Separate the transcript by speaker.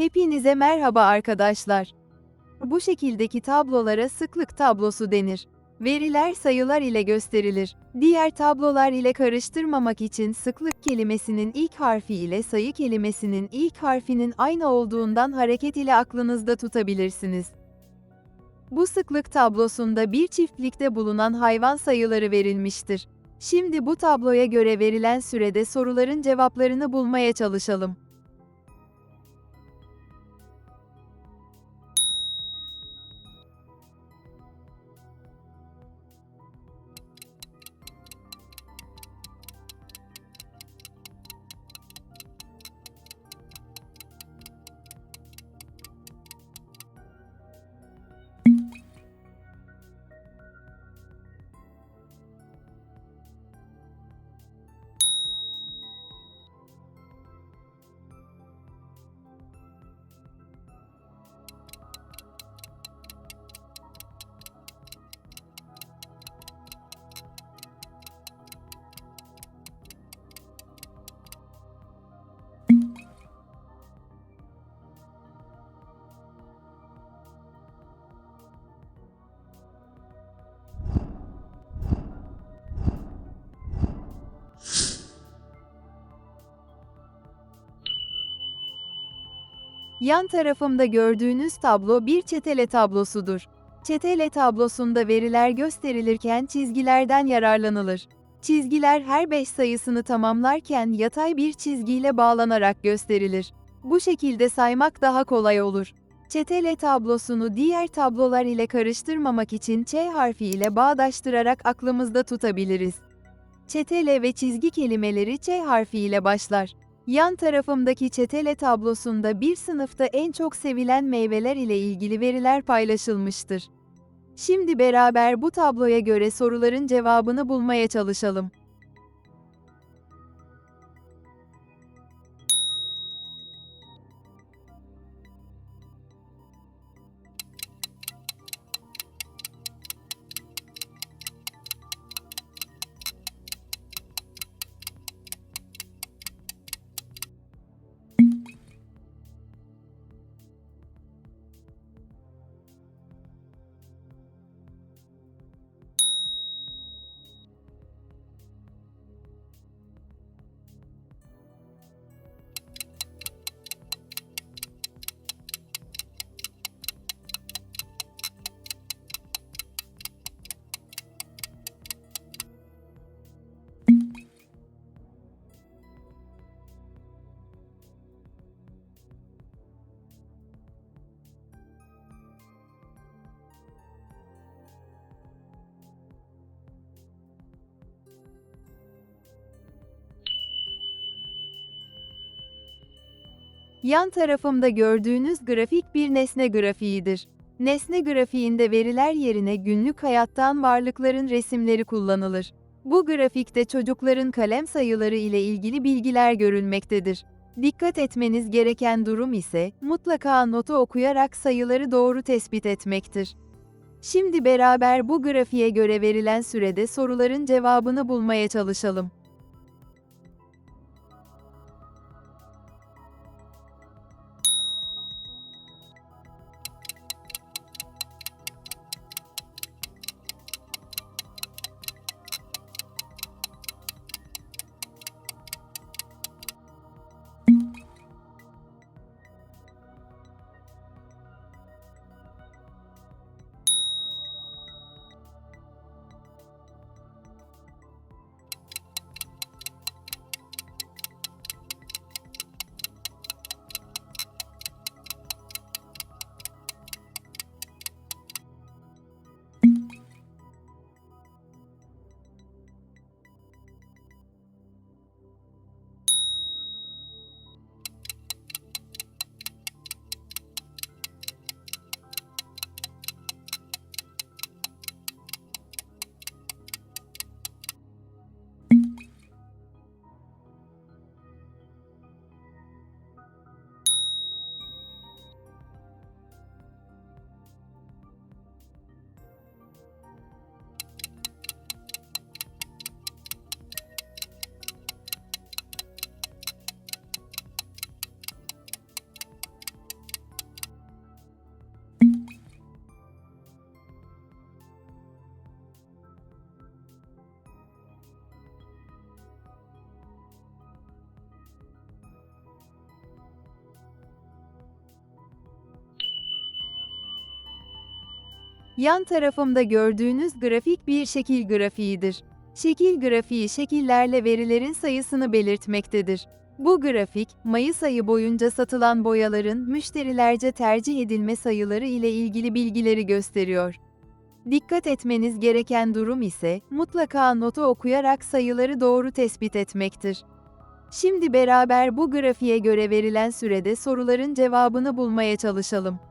Speaker 1: Hepinize merhaba arkadaşlar. Bu şekildeki tablolara sıklık tablosu denir. Veriler sayılar ile gösterilir. Diğer tablolar ile karıştırmamak için sıklık kelimesinin ilk harfi ile sayı kelimesinin ilk harfinin aynı olduğundan hareket ile aklınızda tutabilirsiniz. Bu sıklık tablosunda bir çiftlikte bulunan hayvan sayıları verilmiştir. Şimdi bu tabloya göre verilen sürede soruların cevaplarını bulmaya çalışalım. Yan tarafımda gördüğünüz tablo bir çetele tablosudur. Çetele tablosunda veriler gösterilirken çizgilerden yararlanılır. Çizgiler her 5 sayısını tamamlarken yatay bir çizgiyle bağlanarak gösterilir. Bu şekilde saymak daha kolay olur. Çetele tablosunu diğer tablolar ile karıştırmamak için Ç harfi ile bağdaştırarak aklımızda tutabiliriz. Çetele ve çizgi kelimeleri Ç harfi ile başlar. Yan tarafımdaki çetele tablosunda bir sınıfta en çok sevilen meyveler ile ilgili veriler paylaşılmıştır. Şimdi beraber bu tabloya göre soruların cevabını bulmaya çalışalım. Yan tarafımda gördüğünüz grafik bir nesne grafiğidir. Nesne grafiğinde veriler yerine günlük hayattan varlıkların resimleri kullanılır. Bu grafikte çocukların kalem sayıları ile ilgili bilgiler görülmektedir. Dikkat etmeniz gereken durum ise mutlaka notu okuyarak sayıları doğru tespit etmektir. Şimdi beraber bu grafiğe göre verilen sürede soruların cevabını bulmaya çalışalım. Yan tarafımda gördüğünüz grafik bir şekil grafiğidir. Şekil grafiği şekillerle verilerin sayısını belirtmektedir. Bu grafik, Mayıs ayı boyunca satılan boyaların müşterilerce tercih edilme sayıları ile ilgili bilgileri gösteriyor. Dikkat etmeniz gereken durum ise mutlaka notu okuyarak sayıları doğru tespit etmektir. Şimdi beraber bu grafiğe göre verilen sürede soruların cevabını bulmaya çalışalım.